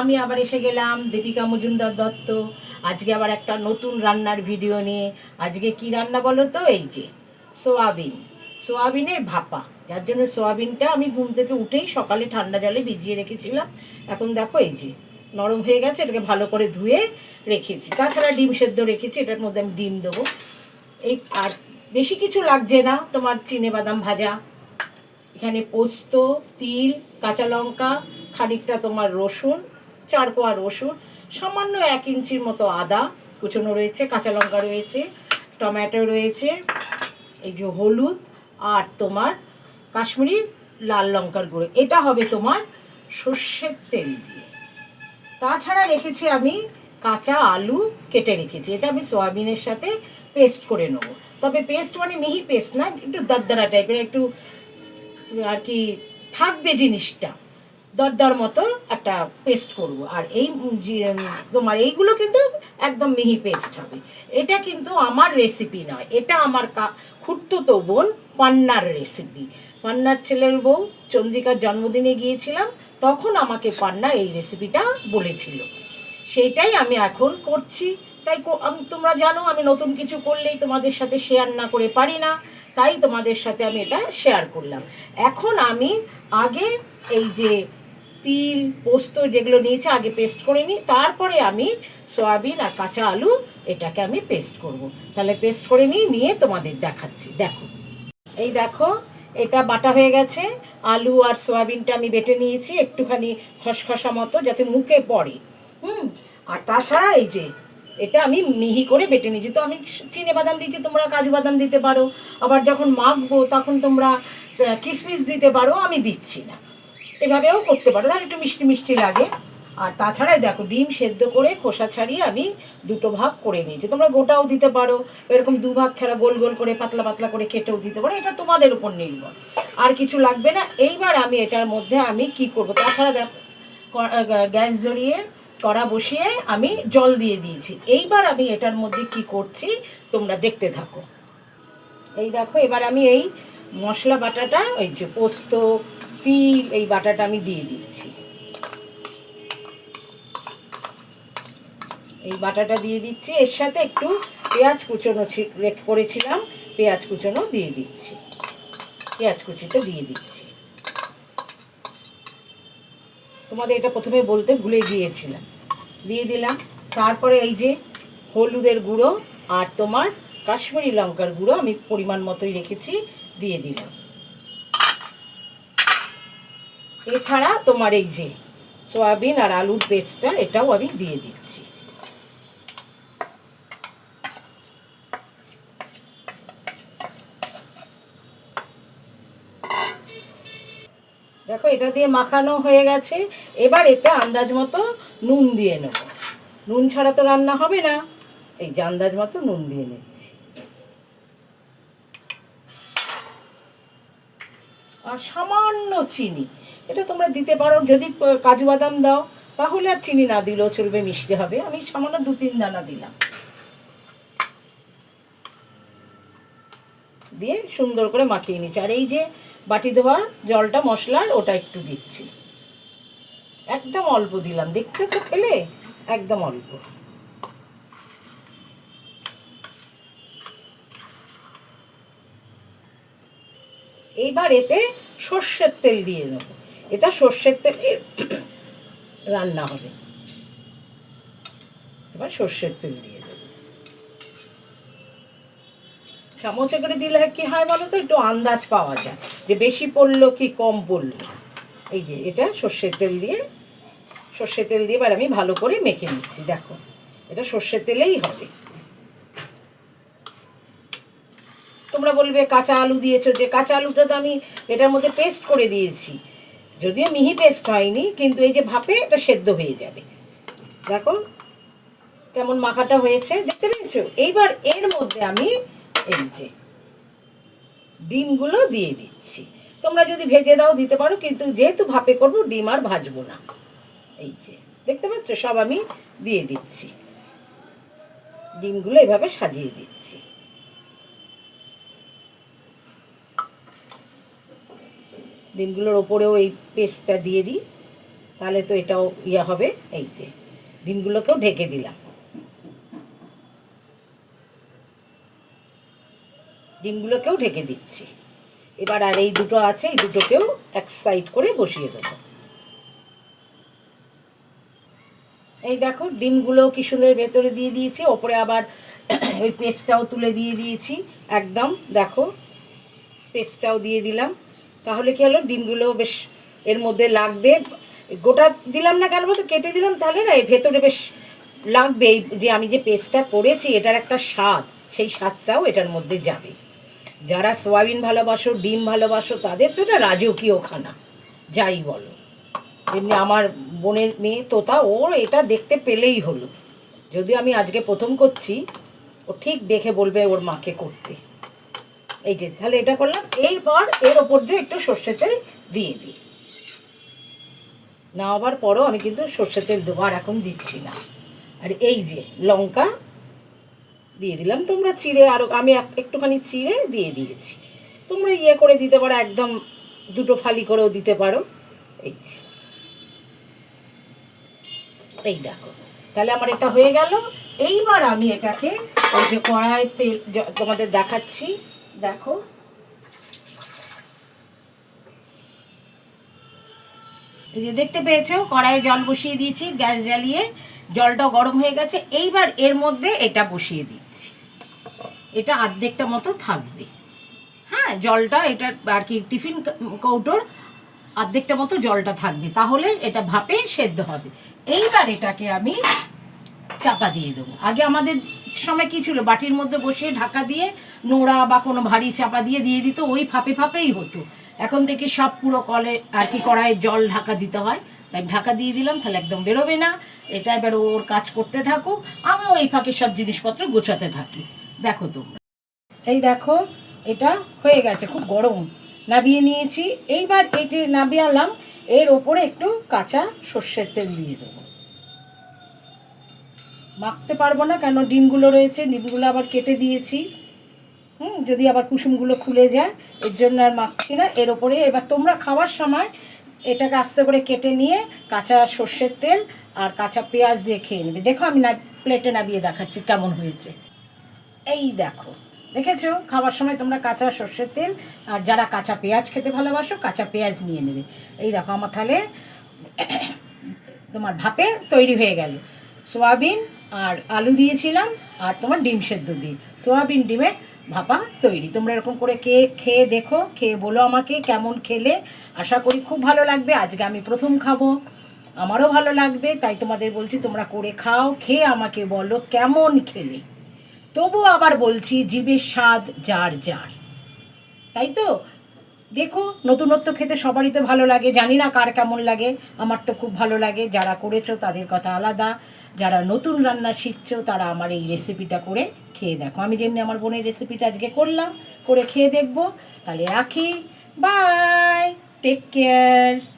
আমি আবার এসে গেলাম, দীপিকা মজুমদার দত্ত। আজকে আবার একটা নতুন রান্নার ভিডিও নিয়ে। আজকে কি রান্না বলো তো? এই যে, সোয়াবিন। সোয়াবিনের ভাপা। যার জন্য সোয়াবিনটা আমি ঘুম থেকে উঠেই সকালে ঠান্ডা জলে ভিজিয়ে রেখেছিলাম। এখন দেখো এই যে, নরম হয়ে গেছে, এটাকে ভালো করে ধুয়ে রেখেছি। তাছাড়া ডিম সেদ্ধ রেখেছি, এটার মধ্যে আমি ডিম দেবো। এই আর বেশি কিছু লাগছে না, তোমার চিনে বাদাম ভাজা। এখানে পোস্ত, তিল, কাঁচা লঙ্কা, খানিকটা তোমার রসুন চার কোয়া রসুন, সামান্য এক ইঞ্চির মতো আদা কুচনো রয়েছে, কাঁচা লঙ্কা রয়েছে, টমেটো রয়েছে, এই যে হলুদ আর তোমার কাশ্মীরি লাল লঙ্কার গুঁড়ো। এটা হবে তোমার সর্ষের তেল দিয়ে। তাছাড়া রেখেছি আমি কাঁচা আলু কেটে রেখেছি। এটা আমি সয়াবিনের সাথে পেস্ট করে নেব। তবে পেস্ট মানে মিহি পেস্ট না, একটু দরদরা টাইপের একটু আর কি থাকবে জিনিসটা। দরদর মতো একটা পেস্ট করব। আর এই তোমার এইগুলো কিন্তু একদম মিহি পেস্ট হবে। এটা কিন্তু আমার রেসিপি নয়। এটা আমার খুঁড়তো বোন পান্নার রেসিপি পান্নার ছেলের বউ, চন্দ্রিকার জন্মদিনে গিয়েছিলাম, তখন আমাকে পান্না এই রেসিপিটা বলেছিল। সেইটাই আমি এখন করছি। তাই আমি, তোমরা জানো আমি নতুন কিছু করলেই তোমাদের সাথে শেয়ার না করে পারি না। তাই তোমাদের সাথে আমি এটা শেয়ার করলাম। এখন আমি আগে এই যে তিল পোস্ত যেগুলো নিয়েছে আগে পেস্ট করে নিই, তারপরে আমি সয়াবিন আর কাঁচা আলু এটাকে আমি পেস্ট করব। তাহলে পেস্ট করে নিই নিয়ে তোমাদের দেখাচ্ছি। দেখো। এই দেখো, এটা বাটা হয়ে গেছে। আলু আর সয়াবিনটা আমি বেটে নিয়েছি একটুখানি খসখসা মতো যাতে মুখে পড়ে। হুম? আর তাছাড়া এই যে, এটা আমি মিহি করে বেটে নিয়েছি। তো আমি চিনে বাদাম দিয়েছি, তোমরা কাজু বাদাম দিতে পারো। আবার যখন মাখবো, তখন তোমরা কিশমিশ দিতে পারো, আমি দিচ্ছি না। এভাবেও করতে পারো। তাহলে একটু মিষ্টি মিষ্টি লাগে। আর তাছাড়াই দেখো, ডিম সেদ্ধ করে খোসা ছাড়িয়ে আমি দুটো ভাগ করে নিয়েছি। তোমরা গোটাও দিতে পারো। এরকম দু ভাগ ছাড়া গোল গোল করে, পাতলা পাতলা করে কেটেও দিতে পারো। এটা তোমাদের উপর নির্ভর। আর কিছু লাগবে না। এইবার আমি এটার মধ্যে আমি কি করব? তাছাড়া দেখো গ্যাস জড়িয়ে কড়া বসিয়ে আমি জল দিয়ে দিয়েছি। এইবার আমি এটার মধ্যে কি করছি, তোমরা দেখতে থাকো। এই দেখো, এবার আমি এই মশলা বাটাটা, ওই যে পোস্ত, তিল, এই বাটাটা আমি দিয়ে দিচ্ছি। এই বাটাটা দিয়ে দিচ্ছি। এর সাথে একটু পেঁয়াজ কুচোনো করেছিলাম, পেঁয়াজ কুচোনো দিয়ে দিচ্ছি। পেঁয়াজ কুচিটা দিয়ে দিচ্ছি। তোমাদের এটা প্রথমে বলতে ভুলে গিয়েছিলাম। দিয়ে দিলাম। তারপরে এই যে হলুদের গুঁড়ো আর তোমার কাশ্মীরি লঙ্কার গুঁড়ো আমি পরিমাণ মতোই রেখেছি। দিয়ে দিলাম এছাড়া তোমার এই যে সয়াবিন আর আলুর পেস্টটা, এটাও আমি দিয়ে দিচ্ছি। দেখো, এটা দিয়ে মাখানো হয়ে গেছে। এবার এতে আন্দাজ মতো নুন দিয়ে নেব। নুন ছাড়া তো রান্না হবে না। এই যে আন্দাজ মতো নুন দিয়ে নিচ্ছি। সামান্য চিনি। এটা তোমরা দিতে পারো। যদি কাজু বাদাম দাও, তাহলে আর চিনি না দিলেও চলবে, মিষ্টি হবে। আমি সামান্য দু তিন দানা দিলাম। দিয়ে সুন্দর করে মাখিয়ে নিচ্ছি। আর এই যে বাটি দেওয়া জলটা, মশলার, ওটা একটু দিচ্ছি। একদম অল্প দিলাম। দেখতে তো পেলে একদম অল্প। এইবার এতে সর্ষের তেল দিয়ে দেবো। এটা সর্ষের তেলে রান্না হবে। এবার সর্ষের তেল দিয়ে দেবো। চামচে করে দিলে কি হয় বলো তো? একটু আন্দাজ পাওয়া যায়। যে বেশি পড়ল কি কম পড়ল? এই যে এটা সর্ষের তেল দিয়ে, সর্ষের তেল দিয়ে এবার আমি ভালো করে মেখে নিচ্ছি। দেখো, এটা সর্ষের তেলেই হবে। তোমরা বলবে কাঁচা আলু দিয়েছ, যে কাঁচা আলুটা তো আমি এটার মধ্যে পেস্ট করে দিয়েছি। যদিও মিহি পেস্ট হয়নি, কিন্তু এই যে ভাপে এটা সেদ্ধ হয়ে যাবে। দেখো কেমন মাখাটা হয়েছে, দেখতে পেয়েছ? এইবার এর মধ্যে আমি এই যে ডিমগুলো দিয়ে দিচ্ছি। তোমরা যদি ভেজে দাও, দিতে পারো, কিন্তু যেহেতু ভাপে করব, ডিম আর ভাজবো না। এই যে, দেখতে পাচ্ছ? সব আমি দিয়ে দিচ্ছি। ডিমগুলো এভাবে সাজিয়ে দিচ্ছি। ডিমগুলোর ওপরেও এই পেস্টটা দিয়ে দিই। তাহলে তো এটাও ইয়ে হবে। এই যে, ডিমগুলোকেও ঢেকে দিলাম। ডিমগুলোকেও ঢেকে দিচ্ছি। এবার আর এই দুটো আছে, এই দুটোকেও এক সাইড করে বসিয়ে দেবো। এই দেখো ডিমগুলো কি সুন্দর ভেতরে দিয়ে দিয়েছি, ওপরে আবার ওই পেস্টটাও তুলে দিয়ে দিয়েছি। একদম, দেখো, পেস্টটাও দিয়ে দিলাম। তাহলে কি হলো? ডিমগুলো বেশ এর মধ্যে লাগবে। গোটা দিলাম না কেন বলতো কেটে দিলাম, তাহলে না, এর ভেতরে বেশ লাগবে। এই যে আমি যে পেস্টটা করেছি, এটার একটা স্বাদ, সেই স্বাদটাও এটার মধ্যে যাবে। যারা সোয়াবিন ভালোবাসো, ডিম ভালোবাসো, তাদের তো এটা রাজকীয় খানা, যাই বলো। এমনি আমার বোনের মেয়ে তোতা ওর এটা দেখতে পেলেই হলো। যদিও আমি আজকে প্রথম করছি, ও ঠিক দেখে বলবে ওর মাকে করতে। এই যে, তাহলে এটা করলাম। এইবার এর ওপর দিয়ে একটু সর্ষে তেল দিয়ে দিই। না আবার পরও আমি কিন্তু সর্ষে তেল দেবো, আর এখন দিচ্ছি না। আর এই যে, লঙ্কা দিয়ে দিলাম তোমরা, চিড়ে আরও আমি এক- একটুখানি চিড়ে দিয়ে দিয়েছি। তোমরা ইয়ে করে দিতে পারো, একদম দুটো ফালি করেও দিতে পারো। এই যে। এই দেখো, তাহলে আমার এটা হয়ে গেল। এইবার আমি এটাকে ওই যে কড়াই তেল তোমাদের দেখাচ্ছি। দেখো। এই যে দেখতে পেয়েছ, কড়াইয়ে জল বসিয়ে দিয়েছি, গ্যাস জ্বালিয়ে জলটা গরম হয়ে গেছে। এইবার এর মধ্যে এটা বসিয়ে দিচ্ছি। এটা অর্ধেকটা মতো থাকবে। হ্যাঁ জলটা এটা আর কি টিফিন কৌটোর অর্ধেকটা মতো জলটা থাকবে। তাহলে এটা ভাপে সেদ্ধ হবে। এইবার এটাকে আমি চাপা দিয়ে দেবো। আগে আমাদের সময় কি ছিল? বাটির মধ্যে বসিয়ে ঢাকা দিয়ে নোড়া বা কোনো ভারী চাপা দিয়ে দিয়ে দিত, ওই ফাঁপে ফাঁপেই হতো। এখন দেখি সব পুরো কলে, আর কি কড়াইয়ে জল ঢাকা দিতে হয়। তাই ঢাকা দিয়ে দিলাম, তাহলে একদম বেরোবে না। এটা এবার ওর কাজ করতে থাকুক আমিও এই ফাঁকে সব জিনিসপত্র গোছাতে থাকি। দেখো তোমরা। এই দেখো, এটা হয়ে গেছে, খুব গরম। নাবিয়ে নিয়েছি। এইবার এটি নাবিয়ে আনলাম, এর ওপরে একটু কাঁচা সর্ষের তেল দিয়ে দেবো। মাখতে পারব না, কেন ডিমগুলো রয়েছে, ডিমগুলো আবার কেটে দিয়েছি। হুম, যদি আবার কুসুমগুলো খুলে যায়, এর জন্য আর মাখছি না। এর ওপরে এবার তোমরা খাওয়ার সময় এটাকে আস্তে করে কেটে নিয়ে কাঁচা সর্ষের তেল আর কাঁচা পেঁয়াজ দিয়ে খেয়ে নেবে। দেখো আমি না প্লেটে নাবিয়ে দেখাচ্ছি কেমন হয়েছে। এই দেখো, দেখেছ? খাবার সময় তোমরা কাঁচা সর্ষের তেল আর যারা কাঁচা পেঁয়াজ খেতে ভালোবাসো, কাঁচা পেঁয়াজ নিয়ে নেবে। এই দেখো, আমার তাহলে তোমার ভাপে তৈরি হয়ে গেল। সোয়াবিন আর আলু দিয়েছিলাম আর তোমার ডিম সেদ্ধ দিয়ে। সোয়াবিন ডিমের ভাপা তৈরি। তোমরা এরকম করে কে খেয়ে দেখো, খেয়ে বলো আমাকে কেমন খেলে। আশা করি খুব ভালো লাগবে। আজকে আমি প্রথম খাব। আমারও ভালো লাগবে, তাই তোমাদের বলছি তোমরা করে খাও। খেয়ে আমাকে বলো কেমন খেলে। তবু আবার বলছি, জীবের স্বাদ যার যার। তাই তো? দেখো, নতুনত্ব খেতে সবারই তো ভালো লাগে। জানি না কার কেমন লাগে। আমার তো খুব ভালো লাগে। যারা করেছ, তাদের কথা আলাদা। যারা নতুন রান্না শিখছো, তারা আমার এই রেসিপিটা করে খেয়ে দেখো। আমি যেমনি আমার বোনের রেসিপিটা আজকে করলাম, করে খেয়ে দেখব। তাহলে রাখি। Bye take care